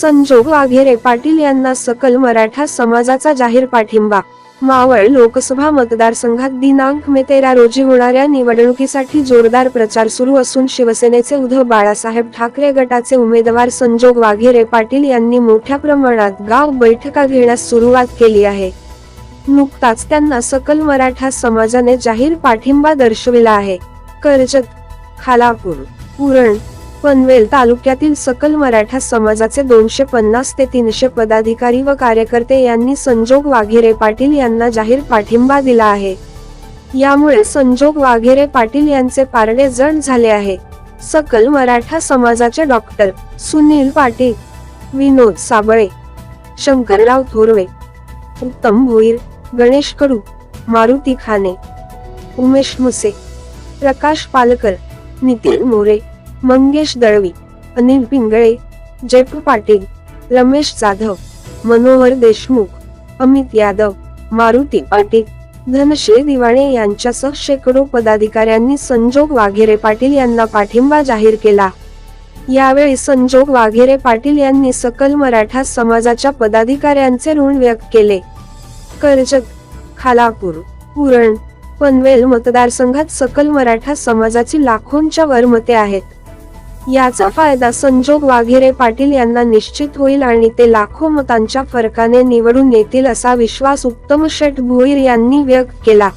संजोग वाघेरे पाटील यांना सकल मराठा समाजाचा जाहीर पाठिंबा. मावळ लोकसभा मतदारसंघात दिनांक मे तेरा रोजी होणाऱ्या निवडणुकीसाठी जोरदार प्रचार सुरू असून शिवसेनेचे उद्धव बाळासाहेब ठाकरे गटाचे उमेदवार संजोग वाघेरे पाटील यांनी मोठ्या प्रमाणात गाव बैठका घेण्यास सुरुवात केली आहे. नुकताच त्यांना सकल मराठा समाजाने जाहीर पाठिंबा दर्शविला आहे. कर्जत खालापूर पुरण पनवेल तालुक्यातील सकल मराठा समाजाचे दोनशे पन्नास ते तीनशे पदाधिकारी व कार्यकर्ते यांनी संजोग वाघेरे पाटील यांना जाहीर पाठिंबा दिला आहे. यामुळे संजोग वाघेरे पाटील यांचे पारडे जड झाले आहे. सकल मराठा समाजाचे डॉक्टर सुनील पाटील विनोद साबळे शंकरराव थोरवे उत्तम भोईर गणेश कडू मारुती खाने उमेश मुसे प्रकाश पालकर नितीन मोरे मंगेश दळवी अनिल पिंगळे जयपू पाटील रमेश जाधव मनोहर देशमुख अमित यादव मारुती पाटील धनश्री दिवाणे यांच्यासह शेकडो पदाधिकाऱ्यांनी संजोग वाघेरे पाटील यांना पाठिंबा जाहीर केला. यावेळी संजोग वाघेरे पाटील यांनी सकल मराठा समाजाच्या पदाधिकाऱ्यांचे ऋण व्यक्त केले. कर्जत खालापूर पुरण पनवेल मतदारसंघात सकल मराठा समाजाची लाखोंच्या वर मते आहेत. याचा फायदा संजोग वाघेरे पाटील यांना निश्चित होईल आणि ते लाखो मतांच्या फरकाने निवडून येतील असा विश्वास उत्तम शेठ भोईर यांनी व्यक्त केला.